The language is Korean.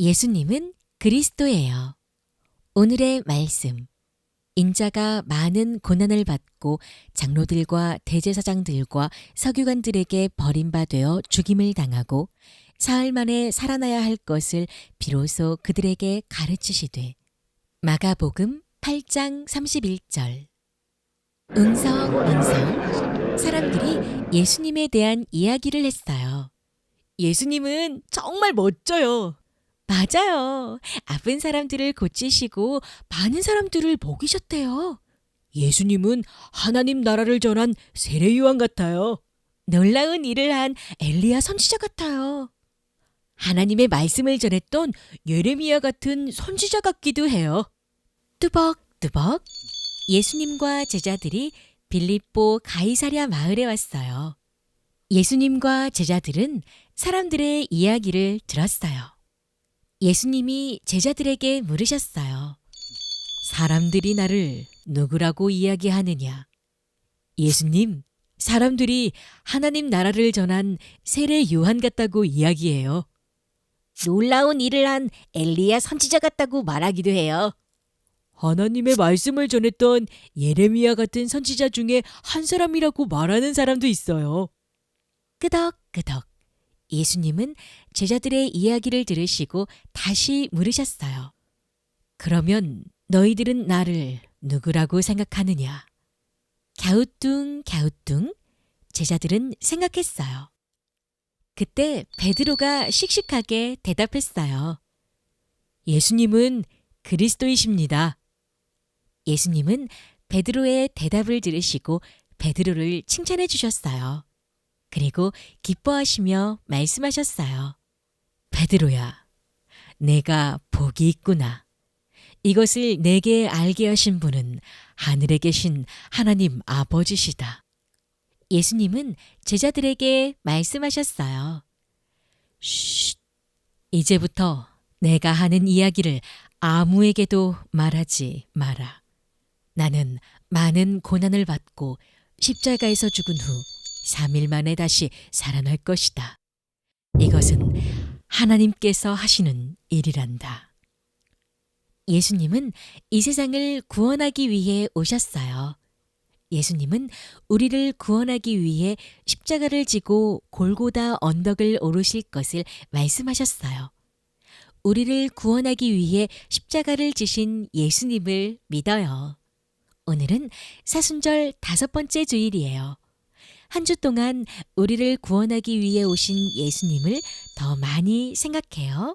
예수님은 그리스도예요. 오늘의 말씀. 인자가 많은 고난을 받고 장로들과 대제사장들과 서기관들에게 버림받아 죽임을 당하고 사흘 만에 살아나야 할 것을 비로소 그들에게 가르치시되 마가복음 8장 31절 웅성 웅성 사람들이 예수님에 대한 이야기를 했어요. 예수님은 정말 멋져요. 맞아요. 아픈 사람들을 고치시고 많은 사람들을 먹이셨대요. 예수님은 하나님 나라를 전한 세례 요한 같아요. 놀라운 일을 한 엘리야 선지자 같아요. 하나님의 말씀을 전했던 예레미야 같은 선지자 같기도 해요. 뚜벅뚜벅 예수님과 제자들이 빌립보 가이사랴 마을에 왔어요. 예수님과 제자들은 사람들의 이야기를 들었어요. 예수님이 제자들에게 물으셨어요. 사람들이 나를 누구라고 이야기하느냐? 예수님, 사람들이 하나님 나라를 전한 세례 요한 같다고 이야기해요. 놀라운 일을 한 엘리야 선지자 같다고 말하기도 해요. 하나님의 말씀을 전했던 예레미야 같은 선지자 중에 한 사람이라고 말하는 사람도 있어요. 끄덕끄덕. 예수님은 제자들의 이야기를 들으시고 다시 물으셨어요. 그러면 너희들은 나를 누구라고 생각하느냐? 갸우뚱 갸우뚱 제자들은 생각했어요. 그때 베드로가 씩씩하게 대답했어요. 예수님은 그리스도이십니다. 예수님은 베드로의 대답을 들으시고 베드로를 칭찬해 주셨어요. 그리고 기뻐하시며 말씀하셨어요. 베드로야, 내가 복이 있구나. 이것을 내게 알게 하신 분은 하늘에 계신 하나님 아버지시다. 예수님은 제자들에게 말씀하셨어요. 쉿, 이제부터 내가 하는 이야기를 아무에게도 말하지 마라. 나는 많은 고난을 받고 십자가에서 죽은 후 3일 만에 다시 살아날 것이다. 이것은 하나님께서 하시는 일이란다. 예수님은 이 세상을 구원하기 위해 오셨어요. 예수님은 우리를 구원하기 위해 십자가를 지고 골고다 언덕을 오르실 것을 말씀하셨어요. 우리를 구원하기 위해 십자가를 지신 예수님을 믿어요. 오늘은 사순절 다섯 번째 주일이에요. 한 주 동안 우리를 구원하기 위해 오신 예수님을 더 많이 생각해요.